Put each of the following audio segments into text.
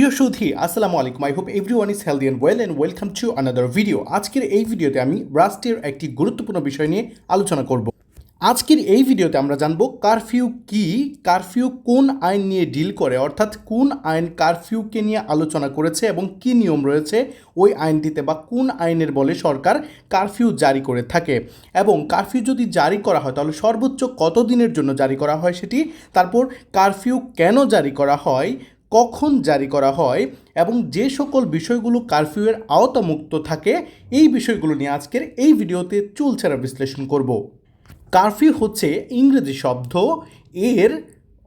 প্রিয় সুধী, আসসালামু আলাইকুম। I hope everyone is healthy and well and welcome to another video আজকের এই ভিডিওতে আমি রাষ্ট্রের একটি গুরুত্বপূর্ণ বিষয় নিয়ে আলোচনা করব। আজকের এই ভিডিওতে আমরা জানব কারফিউ কি, কারফিউ কোন আইন নিয়ে ডিল করে, অর্থাৎ কোন আইন কারফিউকে নিয়ে আলোচনা করেছে এবং কি নিয়ম রয়েছে ওই আইনটিতে বা কোন আইনের বলে সরকার কারফিউ জারি করে থাকে। এবং কারফিউ যদি জারি করা হয়, তাহলে সর্বোচ্চ কত দিনের জন্য জারি করা হয় সেটি? তারপর কারফিউ কেন জারি করা হয়? কখন জারি করা হয় এবং যে সকল বিষয়গুলো কারফিউয়ের আওতামুক্ত থাকে, এই বিষয়গুলো নিয়ে আজকের এই ভিডিওতে চুলছেড়া বিশ্লেষণ করব। কারফিউ হচ্ছে ইংরেজি শব্দ, এর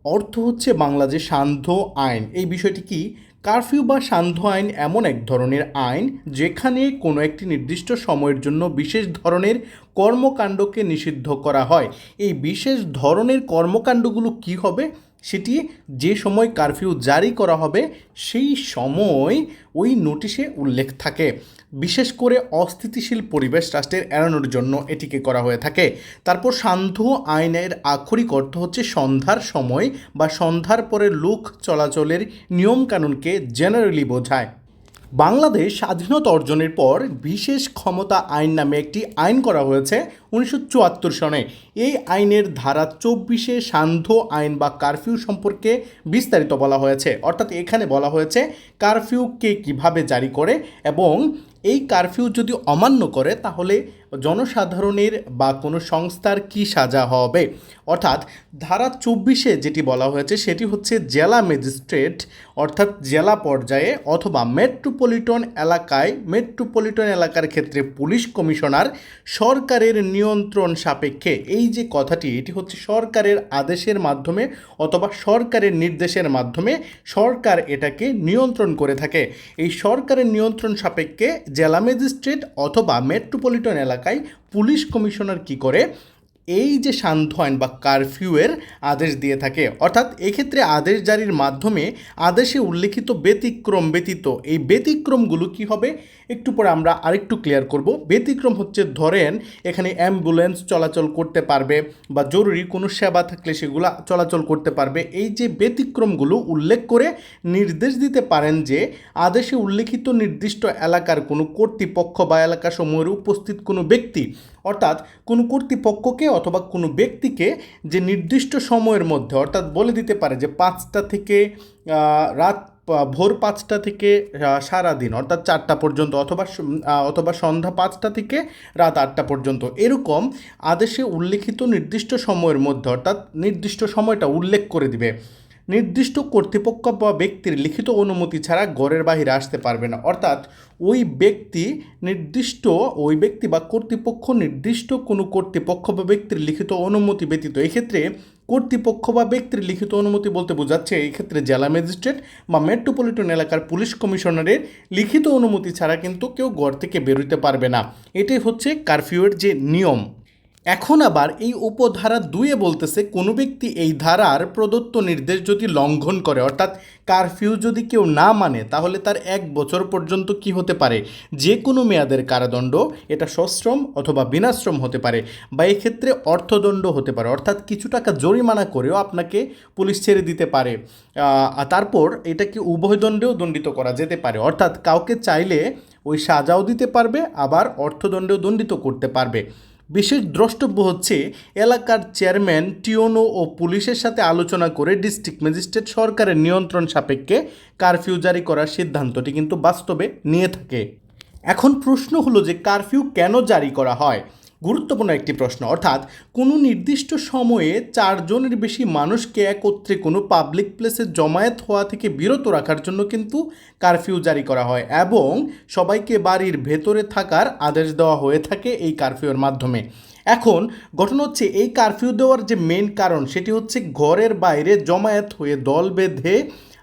অর্থ হচ্ছে বাংলাদেশ সান্ধ্য আইন। এই বিষয়টি কি? কারফিউ বা সান্ধ্য আইন এমন এক ধরনের আইন যেখানে কোনো একটি নির্দিষ্ট সময়ের জন্য বিশেষ ধরনের কর্মকাণ্ডকে নিষিদ্ধ করা হয়। এই বিশেষ ধরনের কর্মকাণ্ডগুলো কি হবে? সেটি যে সময় কারফিউ জারি করা হবে, সেই সময় ওই নোটিশে উল্লেখ থাকে। বিশেষ করে অস্থিতিশীল পরিবেশ রাষ্ট্রের এড়ানোর জন্য এটিকে করা হয়ে থাকে। তারপর সান্ধ্য আইনের আক্ষরিক অর্থ হচ্ছে সন্ধ্যার সময় বা সন্ধ্যার পরে লোক চলাচলের নিয়মকানুনকে জেনারেলি বোঝায়। বাংলাদেশ স্বাধীনতা অর্জনের পর বিশেষ ক্ষমতা আইন নামে একটি আইন করা হয়েছে উনিশশো চুয়াত্তর সনে। এই আইনের ধারা চব্বিশে সান্ধ্য আইন বা কারফিউ সম্পর্কে বিস্তারিত বলা হয়েছে। অর্থাৎ এখানে বলা হয়েছে কারফিউ কে কীভাবে জারি করে এবং এই কারফিউ যদি অমান্য করে, তাহলে জনসাধারণের বা কোনো সংস্থার কি সাজা হবে? অর্থাৎ ধারা চব্বিশে যেটি বলা হয়েছে, সেটি হচ্ছে জেলা ম্যাজিস্ট্রেট, অর্থাৎ জেলা পর্যায়ে অথবা মেট্রোপলিটন এলাকায়, মেট্রোপলিটন এলাকার ক্ষেত্রে পুলিশ কমিশনার সরকারের নিয়ন্ত্রণ সাপেক্ষে। এই যে কথাটি, এটি হচ্ছে সরকারের আদেশের মাধ্যমে অথবা সরকারের নির্দেশের মাধ্যমে সরকার এটাকে নিয়ন্ত্রণ করে থাকে। এই সরকারের নিয়ন্ত্রণ সাপেক্ষে জেলা ম্যাজিস্ট্রেট অথবা মেট্রোপলিটন এলাকায় পুলিশ কমিশনার কি করে এই যে সান্ধ্য আইন বা কারফিউয়ের আদেশ দিয়ে থাকে, অর্থাৎ এক্ষেত্রে আদেশ জারির মাধ্যমে আদেশে উল্লেখিত ব্যতিক্রম ব্যতীত, এই ব্যতিক্রমগুলো কি হবে? একটু পরে আমরা আরেকটু ক্লিয়ার করব। ব্যতিক্রম হচ্ছে ধরেন, এখানে অ্যাম্বুলেন্স চলাচল করতে পারবে বা জরুরি কোনো সেবা থাকলে সেগুলো চলাচল করতে পারবে। এই যে ব্যতিক্রমগুলো উল্লেখ করে নির্দেশ দিতে পারেন যে, আদেশে উল্লেখিত নির্দিষ্ট এলাকার কোনো কর্তৃপক্ষ বা এলাকা সমূহের উপস্থিত কোনো ব্যক্তি অর্থাৎ কোনো কর্তৃপক্ষকে অথবা কোনো ব্যক্তিকে যে নির্দিষ্ট সময়ের মধ্যে অর্থাৎ বলে দিতে পারে যে পাঁচটা থেকে রাত ভোর পাঁচটা থেকে আহ, সারাদিন অর্থাৎ চারটা পর্যন্ত অথবা অথবা সন্ধ্যা পাঁচটা থেকে রাত আটটা পর্যন্ত। এরকম আদেশে উল্লেখিত নির্দিষ্ট সময়ের মধ্যে অর্থাৎ নির্দিষ্ট সময়টা উল্লেখ করে দিবে। নির্দিষ্ট কর্তৃপক্ষ বা ব্যক্তির লিখিত অনুমতি ছাড়া ঘরের বাহিরে আসতে পারবে না। অর্থাৎ ওই ব্যক্তি নির্দিষ্ট, ওই ব্যক্তি বা কর্তৃপক্ষ নির্দিষ্ট কোনো কর্তৃপক্ষ বা ব্যক্তির লিখিত অনুমতি ব্যতীত। এক্ষেত্রে কর্তৃপক্ষ বা ব্যক্তির লিখিত অনুমতি বলতে বোঝাচ্ছে, এক্ষেত্রে জেলা ম্যাজিস্ট্রেট বা মেট্রোপলিটন এলাকার পুলিশ কমিশনারের লিখিত অনুমতি ছাড়া কিন্তু কেউ ঘর থেকে বেরোতে পারবে না। এটাই হচ্ছে কারফিউয়ের যে নিয়ম। এখন আবার এই উপধারা দুয়ে বলতেছে, কোনো ব্যক্তি এই ধারার প্রদত্ত নির্দেশ যদি লঙ্ঘন করে, অর্থাৎ কারফিউ যদি কেউ না মানে তাহলে তার এক বছর পর্যন্ত কি হতে পারে? যে কোনো মেয়াদের কারাদণ্ড, এটা সশ্রম অথবা বিনাশ্রম হতে পারে বা এক্ষেত্রে অর্থদণ্ড হতে পারে। অর্থাৎ কিছু টাকা জরিমানা করেও আপনাকে পুলিশ ছেড়ে দিতে পারে। তারপর এটাকে উভয় দণ্ডেও দণ্ডিত করা যেতে পারে। অর্থাৎ কাউকে চাইলে ওই সাজাও দিতে পারবে, আবার অর্থদণ্ডেও দণ্ডিত করতে পারবে। বিশেষ দ্রষ্টব্য হচ্ছে এলাকার চেয়ারম্যান টিওনো ও পুলিশের সাথে আলোচনা করে ডিস্ট্রিক্ট ম্যাজিস্ট্রেট সরকারের নিয়ন্ত্রণ সাপেক্ষে কারফিউ জারি করার সিদ্ধান্তটি কিন্তু বাস্তবে নিয়ে থাকে। এখন প্রশ্ন হলো যে কারফিউ কেন জারি করা হয়? গুরুত্বপূর্ণ একটি প্রশ্ন। অর্থাৎ, কোনো নির্দিষ্ট সময়ে চারজনের বেশি মানুষকে একত্রে কোনো পাবলিক প্লেসে জমায়েত হওয়া থেকে বিরত রাখার জন্য কিন্তু কারফিউ জারি করা হয় এবং সবাইকে বাড়ির ভেতরে থাকার আদেশ দেওয়া হয়ে থাকে এই কারফিউর মাধ্যমে। এখন, ঘটনা হচ্ছে এই কারফিউ দেওয়ার যে মেন কারণ, সেটি হচ্ছে ঘরের বাইরে জমায়েত হয়ে দল বেঁধে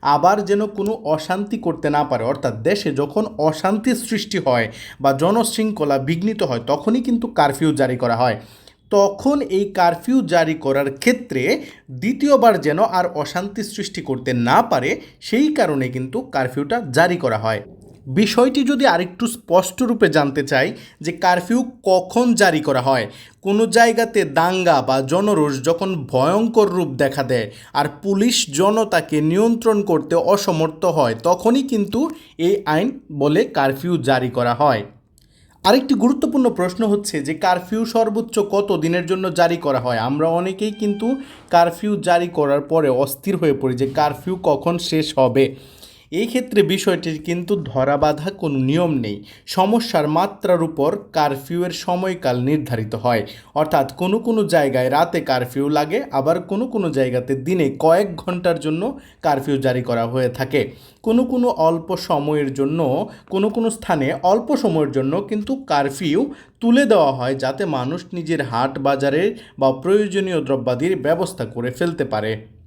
আবার যেন কোনো অশান্তি করতে না পারে। অর্থাৎ দেশে যখন অশান্তি সৃষ্টি হয় বা জনশৃঙ্খলা বিঘ্নিত হয়, তখনই কিন্তু কারফিউ জারি করা হয়। তখন এই কারফিউ জারি করার ক্ষেত্রে দ্বিতীয়বার যেন আর অশান্তি সৃষ্টি করতে না পারে, সেই কারণে কিন্তু কারফিউটা জারি করা হয়। বিষয়টি যদি আরেকটু স্পষ্ট রূপে জানতে চাই যে কারফিউ কখন জারি করা হয়, কোনো জায়গাতে দাঙ্গা বা জনরোষ যখন ভয়ঙ্কর রূপ দেখা দেয় আর পুলিশ জনতাকে নিয়ন্ত্রণ করতে অসমর্থ হয়, তখনই কিন্তু এই আইন বলে কারফিউ জারি করা হয়। আরেকটি গুরুত্বপূর্ণ প্রশ্ন হচ্ছে যে কারফিউ সর্বোচ্চ কত দিনের জন্য জারি করা হয়? আমরা অনেকেই কিন্তু কারফিউ জারি করার পরে অস্থির হয়ে পড়ি যে কারফিউ কখন শেষ হবে। এই ক্ষেত্রে বিষয়টির কিন্তু ধরা বাঁধা কোনো নিয়ম নেই। সমস্যার মাত্রার উপর কারফিউয়ের সময়কাল নির্ধারিত হয়। অর্থাৎ কোনো কোনো জায়গায় রাতে কারফিউ লাগে, আবার কোনো কোনো জায়গাতে দিনে কয়েক ঘণ্টার জন্য কারফিউ জারি করা হয়ে থাকে। কোনো কোনো অল্প সময়ের জন্য, কোনো কোনো স্থানে অল্প সময়ের জন্য কিন্তু কারফিউ তুলে দেওয়া হয় যাতে মানুষ নিজের হাট বাজারে বা প্রয়োজনীয় দ্রব্যাদির ব্যবস্থা করে ফেলতে পারে।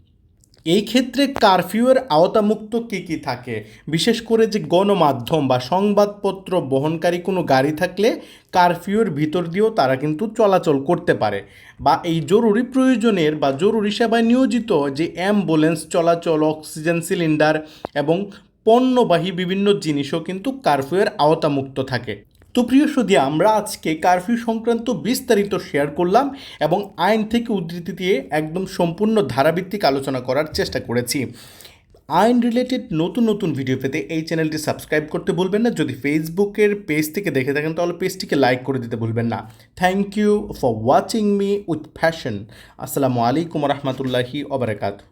এই ক্ষেত্রে কারফিউয়ের আওতামুক্ত কী কী থাকে? বিশেষ করে যে গণমাধ্যম বা সংবাদপত্র বহনকারী কোনো গাড়ি থাকলে কারফিউয়ের ভিতর দিয়েও তারা কিন্তু চলাচল করতে পারে। বা এই জরুরি প্রয়োজনের বা জরুরি সেবায় নিয়োজিত যে অ্যাম্বুলেন্স চলাচল, অক্সিজেন সিলিন্ডার এবং পণ্যবাহী বিভিন্ন জিনিসও কিন্তু কারফিউয়ের আওতামুক্ত থাকে। তো প্রিয় সুদী আমরা আজকে কারফিউ সংক্রান্ত বিস্তারিত শেয়ার করলাম এবং আইন থেকে উদ্ধৃতি দিয়ে একদম সম্পূর্ণ ধারাভিত্তিক আলোচনা করার চেষ্টা করেছি। আইন রিলেটেড নতুন নতুন ভিডিও পেতে এই চ্যানেলটি সাবস্ক্রাইব করতে ভুলবেন না। যদি ফেসবুকের পেজ থেকে দেখে থাকেন, তাহলে পেজটিকে লাইক করে দিতে ভুলবেন না। Thank you for watching me with fashion আসসালামু আলাইকুম রহমতুল্লাহি ওবরাকাতু